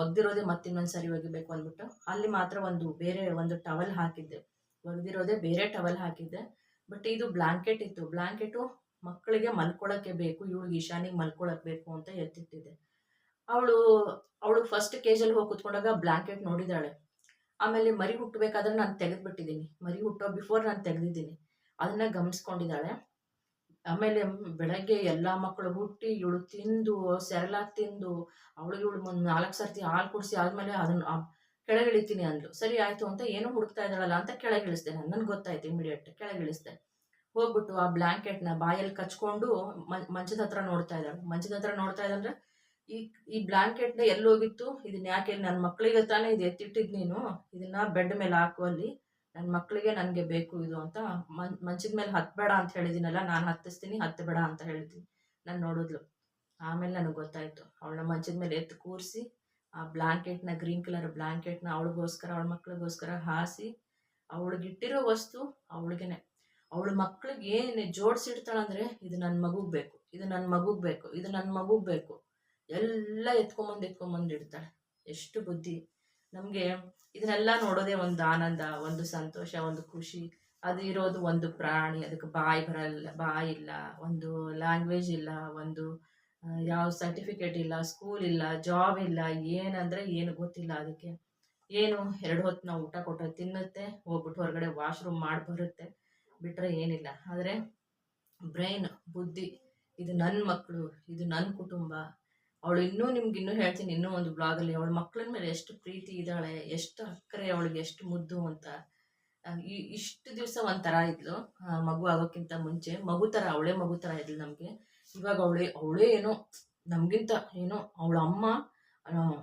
ಒಗ್ದಿರೋದೇ ಮತ್ತೆ ಇನ್ನೊಂದು ಸರಿ ಒಗಿಬೇಕು ಅಂದ್ಬಿಟ್ಟು ಅಲ್ಲಿ ಮಾತ್ರ ಒಂದು ಬೇರೆ ಒಂದು ಟವಲ್ ಹಾಕಿದ್ದೆ. ಒಗ್ದಿರೋದೇ ಬೇರೆ ಟವಲ್ ಹಾಕಿದ್ದೆ. ಬಟ್ ಇದು ಬ್ಲಾಂಕೆಟ್ ಇತ್ತು. ಬ್ಲಾಂಕೆಟು ಮಕ್ಕಳಿಗೆ ಮಲ್ಕೊಳ್ಳೋಕ್ಕೆ ಬೇಕು. ಇವಳಿಗೆ ಈಶಾನಿಗೆ ಮಲ್ಕೊಳ್ಳೋಕೆ ಬೇಕು ಅಂತ ಎತ್ತಿಟ್ಟಿದ್ದೆ. ಅವಳು ಅವಳು ಫಸ್ಟ್ ಕೇಜಲ್ಲಿ ಹೋಗಿ ಕುತ್ಕೊಂಡಾಗ ಬ್ಲಾಂಕೆಟ್ ನೋಡಿದಾಳೆ. ಆಮೇಲೆ ಮರಿ ಹುಟ್ಟಬೇಕಾದ್ರೆ ನಾನು ತೆಗೆದ್ಬಿಟ್ಟಿದ್ದೀನಿ. ಮರಿ ಹುಟ್ಟೋ ಬಿಫೋರ್ ನಾನು ತೆಗೆದಿದ್ದೀನಿ. ಅದನ್ನ ಗಮನಿಸ್ಕೊಂಡಿದ್ದಾಳೆ ಆಮೇಲೆ ಬೆಳಗ್ಗೆ ಎಲ್ಲ ಮಕ್ಕಳು ಹುಟ್ಟಿ, ಇವಳು ತಿಂದು ಸೆರಲಾಕ್ ತಿಂದು, ಅವಳಿಗೆ ಇವಳು ಒಂದು ನಾಲ್ಕು ಸರ್ತಿ ಹಾಲು ಕುಡಿಸಿ ಆದಮೇಲೆ ಅದನ್ನು ಕೆಳಗಿಳಿತೀನಿ ಅಂದ್ಲು. ಸರಿ ಆಯಿತು ಅಂತ ಏನು ಹುಡುಕ್ತಾ ಇದ್ದಾಳಲ್ಲ ಅಂತ ಕೆಳಗಿಳಿಸ್ದೆ ನಾನು ಗೊತ್ತಾಯ್ತು ಇಮಿಡಿಯೇಟ್ ಕೆಳಗಿಳಿಸ್ದೆ ಹೋಗ್ಬಿಟ್ಟು ಆ ಬ್ಲ್ಯಾಂಕೆಟ್ನ ಬಾಯಲ್ಲಿ ಕಚ್ಕೊಂಡು ಮಂಚದ ಹತ್ರ ನೋಡ್ತಾ ಇದ್ದಾಳೆ. ಮಂಚದ ಹತ್ರ ನೋಡ್ತಾ ಇದ್ದಂದ್ರೆ ಈ ಈ ಬ್ಲ್ಯಾಂಕೆಟ್ನ ಎಲ್ಲಿ ಹೋಗಿತ್ತು ಇದನ್ನ ಯಾಕೆ ನನ್ನ ಮಕ್ಕಳಿಗೆ ತಾನೇ ಇದು ಎತ್ತಿಟ್ಟಿದ್ದು ನೀನು. ಇದನ್ನ ಬೆಡ್ ಮೇಲೆ ಹಾಕುವಲ್ಲಿ ನನ್ನ ಮಕ್ಕಳಿಗೆ ನನಗೆ ಬೇಕು ಇದು ಅಂತ. ಮಂಚದ ಮೇಲೆ ಹತ್ತಬೇಡ ಅಂತ ಹೇಳಿದಿನಲ್ಲ, ನಾನು ಹತ್ತಿಸ್ತೀನಿ ಹತ್ತಬೇಡ ಅಂತ ಹೇಳಿದ್ದೀನಿ ನಾನು ನೋಡಿದ್ಲು. ಆಮೇಲೆ ನನಗೆ ಗೊತ್ತಾಯಿತು. ಅವಳನ್ನ ಮಂಚದ ಮೇಲೆ ಎತ್ತು ಕೂರಿಸಿ, ಆ ಬ್ಲ್ಯಾಂಕೆಟ್ನ ಗ್ರೀನ್ ಕಲರ್ ಬ್ಲಾಂಕೆಟ್ನ ಅವಳಿಗೋಸ್ಕರ, ಅವಳ ಮಕ್ಳಿಗೋಸ್ಕರ ಹಾಸಿ, ಅವಳಿಗಿಟ್ಟಿರೋ ವಸ್ತು ಅವಳಿಗೆನೆ. ಅವಳ ಮಕ್ಳಿಗೆ ಏನೇ ಜೋಡಿಸಿಡ್ತಾಳಂದ್ರೆ, ಇದು ನನ್ನ ಮಗುಗೆ ಬೇಕು. ಇದು ನನ್ನ ಮಗುಗೆ ಬೇಕು. ಇದು ನನ್ನ ಮಗುಗೆ ಬೇಕು. ಎಲ್ಲ ಎತ್ಕೊಂಬಂದು ಎತ್ಕೊಂಬಂದು ಇಡ್ತಾಳೆ. ಎಷ್ಟು ಬುದ್ಧಿ. ನಮಗೆ ಇದನ್ನೆಲ್ಲ ನೋಡೋದೇ ಒಂದು ಆನಂದ, ಒಂದು ಸಂತೋಷ, ಒಂದು ಖುಷಿ. ಅದು ಇರೋದು ಒಂದು ಪ್ರಾಣಿ, ಅದಕ್ಕೆ ಬಾಯಿ ಬರಲ್ಲ, ಬಾಯಿ ಇಲ್ಲ, ಒಂದು ಲ್ಯಾಂಗ್ವೇಜ್ ಇಲ್ಲ, ಒಂದು ಯಾವ ಸರ್ಟಿಫಿಕೇಟ್ ಇಲ್ಲ ಸ್ಕೂಲ್ ಇಲ್ಲ ಜಾಬ್ ಇಲ್ಲ, ಏನಂದರೆ ಏನು ಗೊತ್ತಿಲ್ಲ ಅದಕ್ಕೆ. ಏನು, ಎರಡು ಹೊತ್ತು ನಾವು ಊಟ ಕೊಟ್ಟರೆ ತಿನ್ನುತ್ತೆ, ಹೋಗ್ಬಿಟ್ಟು ಹೊರಗಡೆ ವಾಶ್ರೂಮ್ ಮಾಡಿ ಬರುತ್ತೆ ಬಿಟ್ಟರೆ ಏನಿಲ್ಲ. ಆದರೆ ಬ್ರೈನ್ ಬುದ್ಧಿ, ಇದು ನನ್ನ ಮಕ್ಕಳು ಇದು ನನ್ನ ಕುಟುಂಬ ಅವಳು ಇನ್ನೂ ನಿಮ್ಗೆ ಇನ್ನೂ ಹೇಳ್ತೀನಿ, ಇನ್ನೂ ಒಂದು ಬ್ಲಾಗಲ್ಲಿ ಅವಳ ಮಕ್ಕಳ ಮೇಲೆ ಎಷ್ಟು ಪ್ರೀತಿ ಇದ್ದಾಳೆ, ಎಷ್ಟು ಅಕ್ಕರೆ ಅವಳಿಗೆ, ಎಷ್ಟು ಮುದ್ದು ಅಂತ. ಇಷ್ಟು ದಿವಸ ಒಂಥರ ಇದ್ಲು. ಮಗು ಆಗೋಕ್ಕಿಂತ ಮುಂಚೆ, ಮಗು ಥರ ಅವಳೇ ಮಗು ಥರ ಇದ್ಲು ನಮಗೆ. ಇವಾಗ ಅವಳೇ ಅವಳೇ ಏನೋ, ನಮಗಿಂತ ಏನೋ, ಅವಳ ಅಮ್ಮ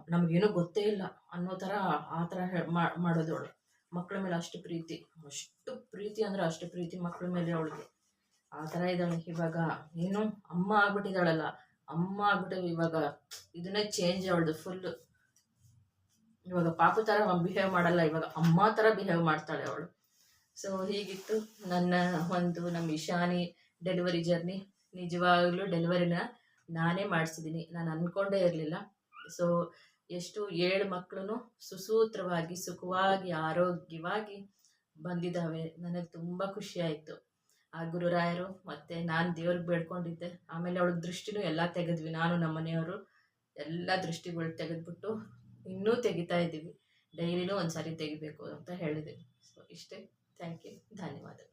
ನಮ್ಗೇನೋ ಗೊತ್ತೇ ಇಲ್ಲ ಅನ್ನೋ ಥರ ಆ ಮಾ- ಮಾಡೋದು ಅವಳು. ಮಕ್ಕಳ ಮೇಲೆ ಅಷ್ಟು ಪ್ರೀತಿ ಅಷ್ಟು ಪ್ರೀತಿ ಅಂದರೆ ಅಷ್ಟು ಪ್ರೀತಿ ಮಕ್ಕಳ ಮೇಲೆ ಅವಳಿಗೆ. ಆ ಥರ ಇದ್ದಾಳೆ ಇವಾಗ. ಏನು, ಅಮ್ಮ ಆಗ್ಬಿಟ್ಟಿದ್ದಾಳಲ್ಲ. ಅಮ್ಮ ಆಗ್ಬಿಟ್ಟು ಇವಾಗ ಇದನ್ನೇ ಚೇಂಜ್ ಅವಳದು ಫುಲ್ ಇವಾಗ ಪಾಪು ಥರ ಬಿಹೇವ್ ಮಾಡಲ್ಲ, ಇವಾಗ ಅಮ್ಮ ಥರ ಬಿಹೇವ್ ಮಾಡ್ತಾಳೆ ಅವಳು. ಸೊ ಹೀಗಿತ್ತು ನನ್ನ ಒಂದು, ನಮ್ಮ ಇಶಾನಿ ಡೆಲಿವರಿ ಜರ್ನಿ ನಿಜವಾಗ್ಲೂ ಡೆಲಿವರಿನ ನಾನೇ ಮಾಡಿಸಿದ್ದೀನಿ ನಾನು ಅಂದ್ಕೊಂಡೇ ಇರಲಿಲ್ಲ. ಸೊ ಎಷ್ಟು ಏಳು ಮಕ್ಕಳು ಸುಸೂತ್ರವಾಗಿ, ಸುಖವಾಗಿ, ಆರೋಗ್ಯವಾಗಿ ಬಂದಿದ್ದಾವೆ. ನನಗೆ ತುಂಬ ಖುಷಿ ಆಯಿತು. ಆ ಗುರುರಾಯರು ಮತ್ತು ನಾನು ದೇವ್ರಿಗೆ ಬೇಡ್ಕೊಂಡಿದ್ದೆ. ಆಮೇಲೆ ಅವಳಿಗೆ ದೃಷ್ಟಿನೂ ಎಲ್ಲ ತೆಗೆದ್ವಿ, ನಾನು ನಮ್ಮ ಮನೆಯವರು ಎಲ್ಲ ದೃಷ್ಟಿಗಳು ತೆಗೆದ್ಬಿಟ್ಟು ಇನ್ನೂ ತೆಗಿತಾ ಇದ್ದೀವಿ. ಡೈಲಿನೂ ಒಂದು ಸಾರಿ ತೆಗಿಬೇಕು ಅಂತ ಹೇಳಿದೆ ಸೊ ಇಷ್ಟೇ. ಥ್ಯಾಂಕ್ ಯು ಧನ್ಯವಾದ